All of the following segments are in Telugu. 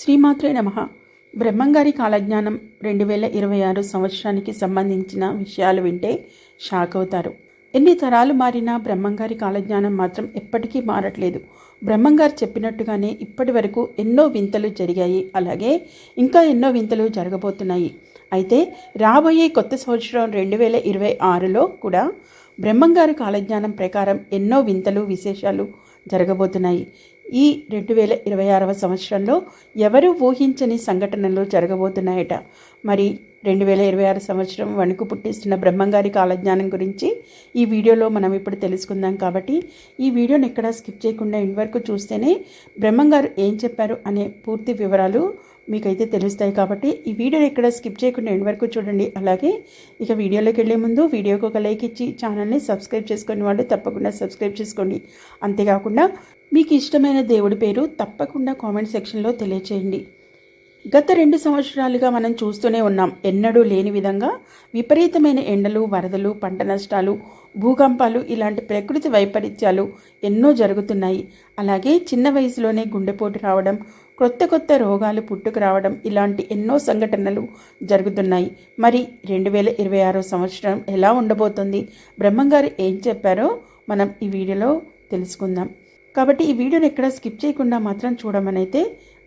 శ్రీమాత్రే నమ. బ్రహ్మంగారి కాలజ్ఞానం రెండు వేల ఇరవై ఆరు సంవత్సరానికి సంబంధించిన విషయాలు వింటే షాక్ అవుతారు. ఎన్ని తరాలు మారినా బ్రహ్మంగారి కాలజ్ఞానం మాత్రం ఎప్పటికీ మారట్లేదు. బ్రహ్మంగారు చెప్పినట్టుగానే ఇప్పటి వరకు ఎన్నో వింతలు జరిగాయి. అలాగే ఇంకా ఎన్నో వింతలు జరగబోతున్నాయి. అయితే రాబోయే కొత్త సంవత్సరం రెండు వేల ఇరవై ఆరులో కూడా బ్రహ్మంగారి కాలజ్ఞానం ప్రకారం ఎన్నో వింతలు విశేషాలు జరగబోతున్నాయి. ఈ రెండు వేల ఇరవై ఆరవ సంవత్సరంలో ఎవరు ఊహించని సంఘటనలు జరగబోతున్నాయట? మరి రెండు వేల ఇరవై ఆరు సంవత్సరం వణుకు పుట్టిస్తున్న బ్రహ్మంగారి కాలజ్ఞానం గురించి ఈ వీడియోలో మనం ఇప్పుడు తెలుసుకుందాం కాబట్టి ఈ వీడియోని ఎక్కడ స్కిప్ చేయకుండా ఇంటి వరకు చూస్తేనే బ్రహ్మంగారు ఏం చెప్పారు అనే పూర్తి వివరాలు మీకైతే తెలుస్తాయి కాబట్టి ఈ వీడియోని ఎక్కడ స్కిప్ చేయకుండా ఎండ్ వరకు చూడండి. అలాగే ఇక వీడియోలోకి వెళ్ళే ముందు వీడియోకి ఒక లైక్ ఇచ్చి ఛానల్ని సబ్స్క్రైబ్ చేసుకునే వాళ్ళు తప్పకుండా సబ్స్క్రైబ్ చేసుకోండి. అంతేకాకుండా మీకు ఇష్టమైన దేవుడి పేరు తప్పకుండా కామెంట్ సెక్షన్లో తెలియచేయండి. గత రెండు సంవత్సరాలుగా మనం చూస్తూనే ఉన్నాం ఎన్నడూ లేని విధంగా విపరీతమైన ఎండలు వరదలు పంట నష్టాలు భూకంపాలు ఇలాంటి ప్రకృతి వైపరీత్యాలు ఎన్నో జరుగుతున్నాయి. అలాగే చిన్న వయసులోనే గుండెపోటు రావడం కొత్త కొత్త రోగాలు పుట్టుకు రావడం ఇలాంటి ఎన్నో సంఘటనలు జరుగుతున్నాయి. మరి రెండు వేల ఇరవై ఆరో సంవత్సరం ఎలా ఉండబోతుంది? బ్రహ్మంగారు ఏం చెప్పారో మనం ఈ వీడియోలో తెలుసుకుందాం. కాబట్టి ఈ వీడియోని ఎక్కడ స్కిప్ చేయకుండా మాత్రం చూడమనైతే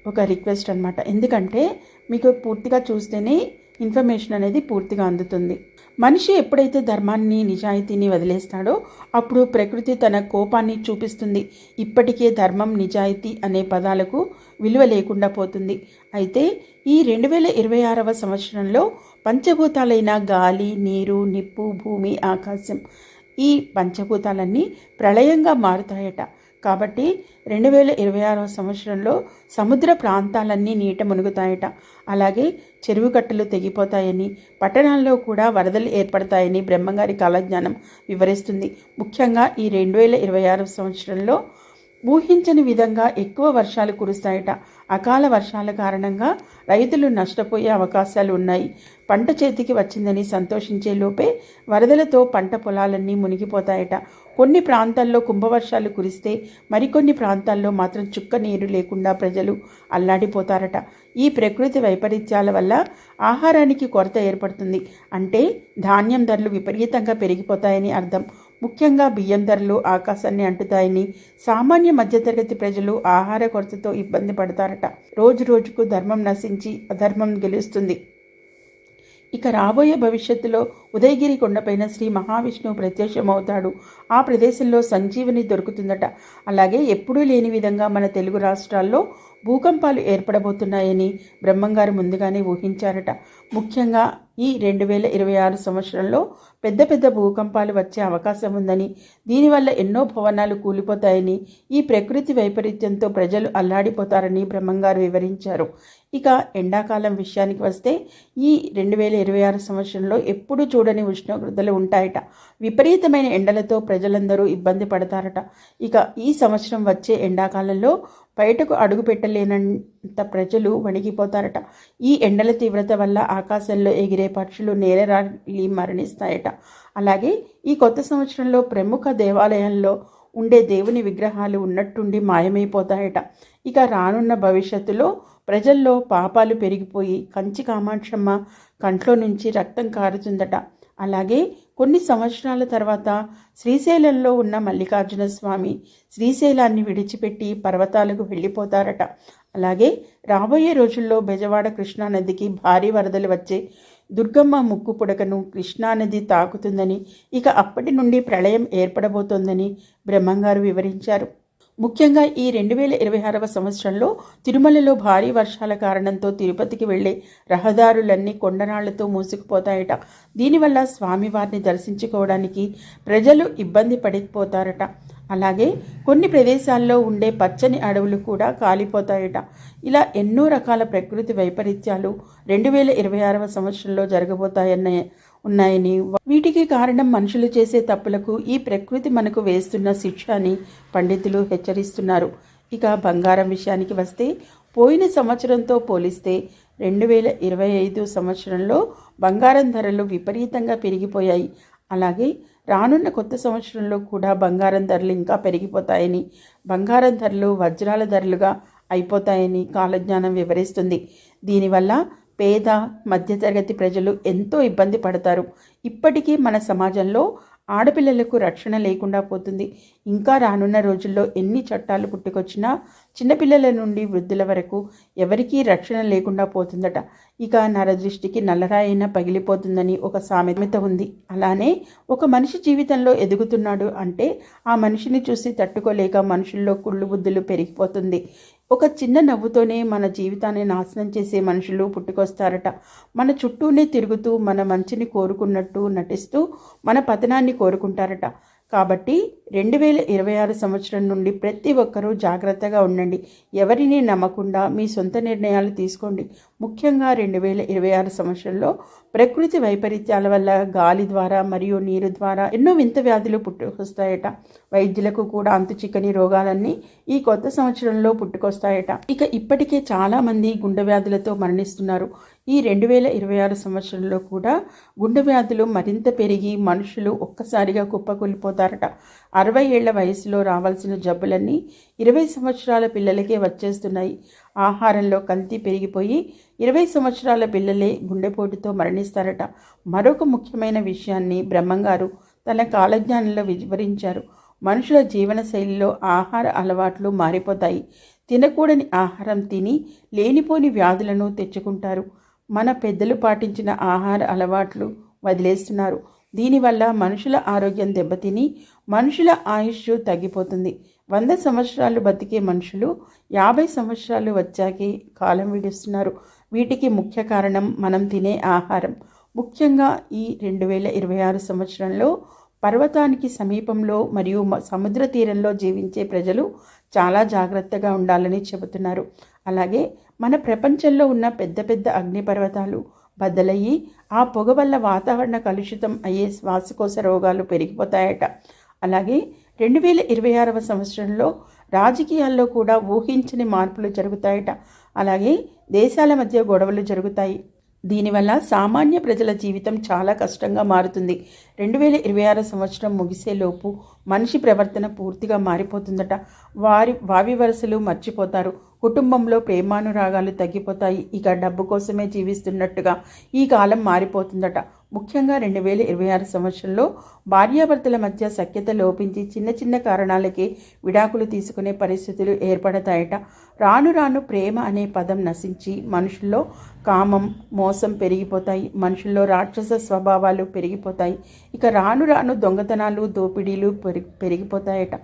ఒక రిక్వెస్ట్ అనమాట ఎందుకంటే మీకు పూర్తిగా చూస్తేనే ఇన్ఫర్మేషన్ అనేది పూర్తిగా అందుతుంది. మనిషి ఎప్పుడైతే ధర్మాన్ని నిజాయితీని వదిలేస్తాడో అప్పుడు ప్రకృతి తన కోపాన్ని చూపిస్తుంది. ఇప్పటికే ధర్మం నిజాయితీ అనే పదాలకు విలువ లేకుండా పోతుంది. అయితే ఈ రెండు వేల ఇరవై ఆరవ సంవత్సరంలో పంచభూతాలైన గాలి నీరు నిప్పు భూమి ఆకాశం ఈ పంచభూతాలన్నీ ప్రళయంగా మారుతాయట. కాబట్టి రెండు వేల ఇరవై ఆరవ సంవత్సరంలో సముద్ర ప్రాంతాలన్నీ నీట మునుగుతాయట. అలాగే చెరువు కట్టలు తెగిపోతాయని పట్టణాల్లో కూడా వరదలు ఏర్పడతాయని బ్రహ్మంగారి కాలజ్ఞానం వివరిస్తుంది. ముఖ్యంగా ఈ రెండు వేల ఇరవై ఆరవ సంవత్సరంలో ఊహించని విధంగా ఎక్కువ వర్షాలు కురుస్తాయట. అకాల వర్షాల కారణంగా రైతులు నష్టపోయే అవకాశాలు ఉన్నాయి. పంట చేతికి వచ్చిందని సంతోషించే లోపే వరదలతో పంట పొలాలన్నీ మునిగిపోతాయట. కొన్ని ప్రాంతాల్లో కుంభవర్షాలు కురిస్తే మరికొన్ని ప్రాంతాల్లో మాత్రం చుక్క నీరు లేకుండా ప్రజలు అల్లాడిపోతారట. ఈ ప్రకృతి వైపరీత్యాల వల్ల ఆహారానికి కొరత ఏర్పడుతుంది. అంటే ధాన్యం ధరలు విపరీతంగా పెరిగిపోతాయని అర్థం. ముఖ్యంగా బియ్యం ధరలు ఆకాశాన్ని అంటుతాయని సామాన్య మధ్యతరగతి ప్రజలు ఆహార కొరతతో ఇబ్బంది పడతారట. రోజు రోజుకు ధర్మం నశించి అధర్మం గెలుస్తుంది. ఇక రాబోయే భవిష్యత్తులో ఉదయగిరి కొండపైన శ్రీ మహావిష్ణువు ప్రత్యక్షమవుతాడు. ఆ ప్రదేశంలో సంజీవని దొరుకుతుందట. అలాగే ఎప్పుడూ లేని విధంగా మన తెలుగు రాష్ట్రాల్లో భూకంపాలు ఏర్పడబోతున్నాయని బ్రహ్మంగారు ముందుగానే ఊహించారట. ముఖ్యంగా ఈ రెండు వేల ఇరవై ఆరు సంవత్సరంలో పెద్ద పెద్ద భూకంపాలు వచ్చే అవకాశం ఉందని దీనివల్ల ఎన్నో భవనాలు కూలిపోతాయని ఈ ప్రకృతి వైపరీత్యంతో ప్రజలు అల్లాడిపోతారని బ్రహ్మంగారు వివరించారు. ఇక ఎండాకాలం విషయానికి వస్తే ఈ రెండు వేల ఇరవై ఆరు సంవత్సరంలో ఎప్పుడూ చూడని ఉష్ణోగ్రతలు ఉంటాయట. విపరీతమైన ఎండలతో ప్రజలందరూ ఇబ్బంది పడతారట. ఇక ఈ సంవత్సరం వచ్చే ఎండాకాలంలో బయటకు అడుగు పెట్టలేనంత ప్రజలు వణిగిపోతారట ఈ ఎండల తీవ్రత వల్ల ఆకాశంలో ఎగిరే పక్షులు నేలరాలి మరణిస్తాయట. అలాగే ఈ కొత్త సంవత్సరంలో ప్రముఖ దేవాలయంలో ఉండే దేవుని విగ్రహాలు ఉన్నట్టుండి మాయమైపోతాయట. ఇక రానున్న భవిష్యత్తులో ప్రజల్లో పాపాలు పెరిగిపోయి కంచి కామాక్షమ్మ కంట్లో నుంచి రక్తం కారుతుందట. అలాగే కొన్ని సంవత్సరాల తర్వాత శ్రీశైలంలో ఉన్న మల్లికార్జున స్వామి శ్రీశైలాన్ని విడిచిపెట్టి పర్వతాలకు వెళ్ళిపోతారట. అలాగే రాబోయే రోజుల్లో బెజవాడ కృష్ణానదికి భారీ వరదలు వచ్చే దుర్గమ్మ ముక్కు పుడకను కృష్ణానది తాకుతుందని ఇక అప్పటి నుండి ప్రళయం ఏర్పడబోతోందని బ్రహ్మంగారు వివరించారు. ముఖ్యంగా ఈ రెండు వేల ఇరవై ఆరవ సంవత్సరంలో తిరుమలలో భారీ వర్షాల కారణంతో తిరుపతికి వెళ్ళే రహదారులన్నీ కొండనాళ్ళతో మూసుకుపోతాయట. దీనివల్ల స్వామివారిని దర్శించుకోవడానికి ప్రజలు ఇబ్బంది పడిపోతారట. అలాగే కొన్ని ప్రదేశాల్లో ఉండే పచ్చని అడవులు కూడా కాలిపోతాయట. ఇలా ఎన్నో రకాల ప్రకృతి వైపరీత్యాలు రెండు వేల ఇరవై ఆరవ సంవత్సరంలో జరగబోతాయన్న ఉన్నాయని. వీటికి కారణం మనుషులు చేసే తప్పులకు ఈ ప్రకృతి మనకు వేస్తున్న శిక్ష అని పండితులు హెచ్చరిస్తున్నారు. ఇక బంగారం విషయానికి వస్తే పోయిన సంవత్సరంతో పోలిస్తే రెండు వేల ఇరవై ఐదు సంవత్సరంలో బంగారం ధరలు విపరీతంగా పెరిగిపోయాయి. అలాగే రానున్న కొత్త సంవత్సరంలో కూడా బంగారం ధరలు ఇంకా పెరిగిపోతాయని బంగారం ధరలు వజ్రాల ధరలుగా అయిపోతాయని కాలజ్ఞానం వివరిస్తుంది. దీనివల్ల పేద మధ్యతరగతి ప్రజలు ఎంతో ఇబ్బంది పడతారు. ఇప్పటికీ మన సమాజంలో ఆడపిల్లలకు రక్షణ లేకుండా పోతుంది. ఇంకా రానున్న రోజుల్లో ఎన్ని చట్టాలు పుట్టుకొచ్చినా చిన్నపిల్లల నుండి వృద్ధుల వరకు ఎవరికీ రక్షణ లేకుండా పోతుందట. ఇక నరదృష్టికి నల్లరాయైనా పగిలిపోతుందని ఒక సామెత ఉంది. అలానే ఒక మనిషి జీవితంలో ఎదుగుతున్నాడు అంటే ఆ మనిషిని చూసి తట్టుకోలేక మనుషుల్లో కుళ్ళు బుద్ధులు పెరిగిపోతుంది. ఒక చిన్న నవ్వుతోనే మన జీవితాన్ని నాశనం చేసే మనుషులు పుట్టుకొస్తారట. మన చుట్టూనే తిరుగుతూ మన మంచిని కోరుకున్నట్టు నటిస్తూ మన పతనాన్ని కోరుకుంటారట. కాబట్టి రెండు వేల ఇరవై ఆరు సంవత్సరం నుండి ప్రతి ఒక్కరూ జాగ్రత్తగా ఉండండి. ఎవరిని నమ్మకుండా మీ సొంత నిర్ణయాలు తీసుకోండి. ముఖ్యంగా రెండు వేల ఇరవై ఆరు సంవత్సరంలో ప్రకృతి వైపరీత్యాల వల్ల గాలి ద్వారా మరియు నీరు ద్వారా ఎన్నో వింత వ్యాధులు పుట్టుకొస్తాయట. వైద్యులకు కూడా అంతు చిక్కని రోగాలన్నీ ఈ కొత్త సంవత్సరంలో పుట్టుకొస్తాయట. ఇక ఇప్పటికే చాలామంది గుండె వ్యాధులతో మరణిస్తున్నారు. ఈ రెండు వేల ఇరవై ఆరు సంవత్సరంలో కూడా గుండె వ్యాధులు మరింత పెరిగి మనుషులు ఒక్కసారిగా కుప్పకూలిపోతారట. అరవై ఏళ్ళ వయసులో రావాల్సిన జబ్బులన్నీ ఇరవై సంవత్సరాల పిల్లలకే వచ్చేస్తున్నాయి. ఆహారంలో కల్తీ పెరిగిపోయి ఇరవై సంవత్సరాల పిల్లలే గుండెపోటుతో మరణిస్తారట. మరొక ముఖ్యమైన విషయాన్ని బ్రహ్మంగారు తన కాలజ్ఞానంలో వివరించారు. మనుషుల జీవనశైలిలో ఆహార అలవాట్లు మారిపోతాయి. తినకూడని ఆహారం తిని లేనిపోని వ్యాధులను తెచ్చుకుంటారు. మన పెద్దలు పాటించిన ఆహార అలవాట్లు వదిలేస్తున్నారు. దీనివల్ల మనుషుల ఆరోగ్యం దెబ్బతిని మనుషుల ఆయుష్ తగ్గిపోతుంది. వంద సంవత్సరాలు బతికే మనుషులు యాభై సంవత్సరాలు వచ్చాకే కాలం విడుస్తున్నారు. వీటికి ముఖ్య కారణం మనం తినే ఆహారం. ముఖ్యంగా ఈ రెండు వేల ఇరవై ఆరు సంవత్సరంలో పర్వతానికి సమీపంలో మరియు సముద్ర తీరంలో జీవించే ప్రజలు చాలా జాగ్రత్తగా ఉండాలని చెబుతున్నారు. అలాగే మన ప్రపంచంలో ఉన్న పెద్ద పెద్ద అగ్నిపర్వతాలు బద్దలయ్యి ఆ పొగ వల్ల వాతావరణ కలుషితం అయ్యే శ్వాసకోశ రోగాలు పెరిగిపోతాయట. అలాగే రెండు వేల ఇరవై ఆరవ సంవత్సరంలో రాజకీయాల్లో కూడా ఊహించని మార్పులు జరుగుతాయట. అలాగే దేశాల మధ్య గొడవలు జరుగుతాయి. దీనివల్ల సామాన్య ప్రజల జీవితం చాలా కష్టంగా మారుతుంది. రెండు వేల ఇరవై ఆరు సంవత్సరం ముగిసేలోపు మనిషి ప్రవర్తన పూర్తిగా మారిపోతుందట. వారి వావి వరుసలు మర్చిపోతారు. కుటుంబంలో ప్రేమానురాగాలు తగ్గిపోతాయి. ఇక డబ్బు కోసమే జీవిస్తున్నట్టుగా ఈ కాలం మారిపోతుందట. ముఖ్యంగా రెండు వేల ఇరవై ఆరు సంవత్సరంలో భార్యాభర్తల మధ్య సఖ్యత లోపించి చిన్న చిన్న కారణాలకే విడాకులు తీసుకునే పరిస్థితులు ఏర్పడతాయట. రాను రాను ప్రేమ అనే పదం నశించి మనుషుల్లో కామం మోసం పెరిగిపోతాయి. మనుషుల్లో రాక్షస స్వభావాలు పెరిగిపోతాయి. ఇక రాను రాను దొంగతనాలు దోపిడీలు పెరిగి పెరిగిపోతాయట.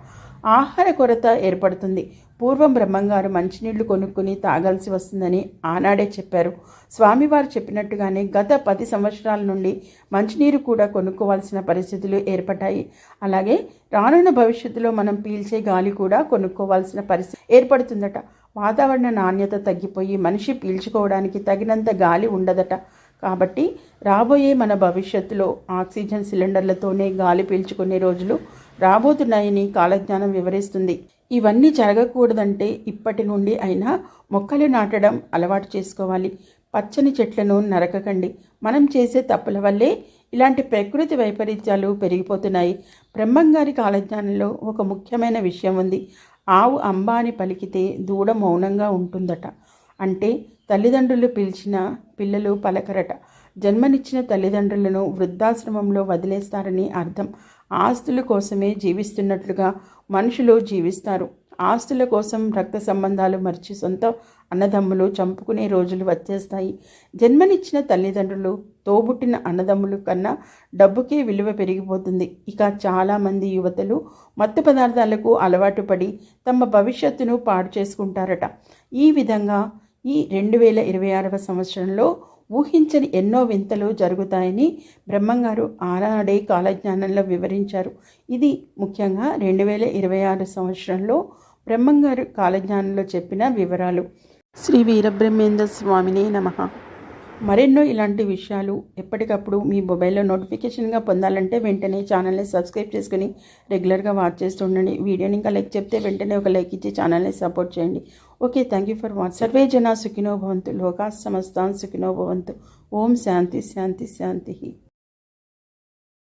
ఆహార కొరత ఏర్పడుతుంది. పూర్వం బ్రహ్మంగారు మంచినీళ్ళు కొనుక్కుని తాగాల్సి వస్తుందని ఆనాడే చెప్పారు. స్వామివారు చెప్పినట్టుగానే గత పది సంవత్సరాల నుండి మంచినీరు కూడా కొనుక్కోవాల్సిన పరిస్థితులు ఏర్పడ్డాయి. అలాగే రానున్న భవిష్యత్తులో మనం పీల్చే గాలి కూడా కొనుక్కోవాల్సిన పరిస్థితి ఏర్పడుతుందట. వాతావరణ నాణ్యత తగ్గిపోయి మనిషి పీల్చుకోవడానికి తగినంత గాలి ఉండదట. కాబట్టి రాబోయే మన భవిష్యత్తులో ఆక్సిజన్ సిలిండర్లతోనే గాలి పీల్చుకునే రోజులు రాబోతున్నాయని కాలజ్ఞానం వివరిస్తుంది. ఇవన్నీ జరగకూడదంటే ఇప్పటి నుండి అయినా మొక్కలు నాటడం అలవాటు చేసుకోవాలి. పచ్చని చెట్లను నరకకండి. మనం చేసే తప్పుల వల్లే ఇలాంటి ప్రకృతి వైపరీత్యాలు పెరిగిపోతున్నాయి. బ్రహ్మంగారి కాలజ్ఞానంలో ఒక ముఖ్యమైన విషయం ఉంది. ఆవు అంబాని పలికితే దూడ మౌనంగా ఉంటుందట. అంటే తల్లిదండ్రులు పిలిచిన పిల్లలు పలకరట. జన్మనిచ్చిన తల్లిదండ్రులను వృద్ధాశ్రమంలో వదిలేస్తారని అర్థం. ఆస్తుల కోసమే జీవిస్తున్నట్లుగా మనుషులు జీవిస్తారు. ఆస్తుల కోసం రక్త సంబంధాలు మర్చి సొంత అన్నదమ్ములు చంపుకునే రోజులు వచ్చేస్తాయి. జన్మనిచ్చిన తల్లిదండ్రులు తోబుట్టిన అన్నదమ్ములు కన్నా డబ్బుకే విలువ పెరిగిపోతుంది. ఇక చాలామంది యువతలు మత్తు పదార్థాలకు అలవాటు పడి తమ భవిష్యత్తును పాడు చేసుకుంటారట. ఈ విధంగా ఈ రెండు వేల ఇరవై ఆరవ సంవత్సరంలో ఊహించని ఎన్నో వింతలు జరుగుతాయని బ్రహ్మంగారు ఆనాడే కాలజ్ఞానంలో వివరించారు. ఇది ముఖ్యంగా రెండు వేల ఇరవై ఆరు సంవత్సరంలో బ్రహ్మంగారు కాలజ్ఞానంలో చెప్పిన వివరాలు. శ్రీ వీరబ్రహ్మేంద్ర స్వామిని నమ. మరెన్నో ఇలాంటి విషయాలు ఎప్పటికప్పుడు మీ మొబైల్లో నోటిఫికేషన్గా పొందాలంటే వెంటనే ఛానల్ని సబ్స్క్రైబ్ చేసుకుని రెగ్యులర్గా వాచ్ చేస్తుండండి వీడియోని ఇంకా లైక్ చెప్తే వెంటనే ఒక లైక్ ఇచ్చి ఛానల్ని సపోర్ట్ చేయండి. Okay thank you for watch survey జనా సుఖినో భవంతు లోకా సమస్తాన్ సుఖినో భవంతు ఓం శాంతి శాంతి శాంతి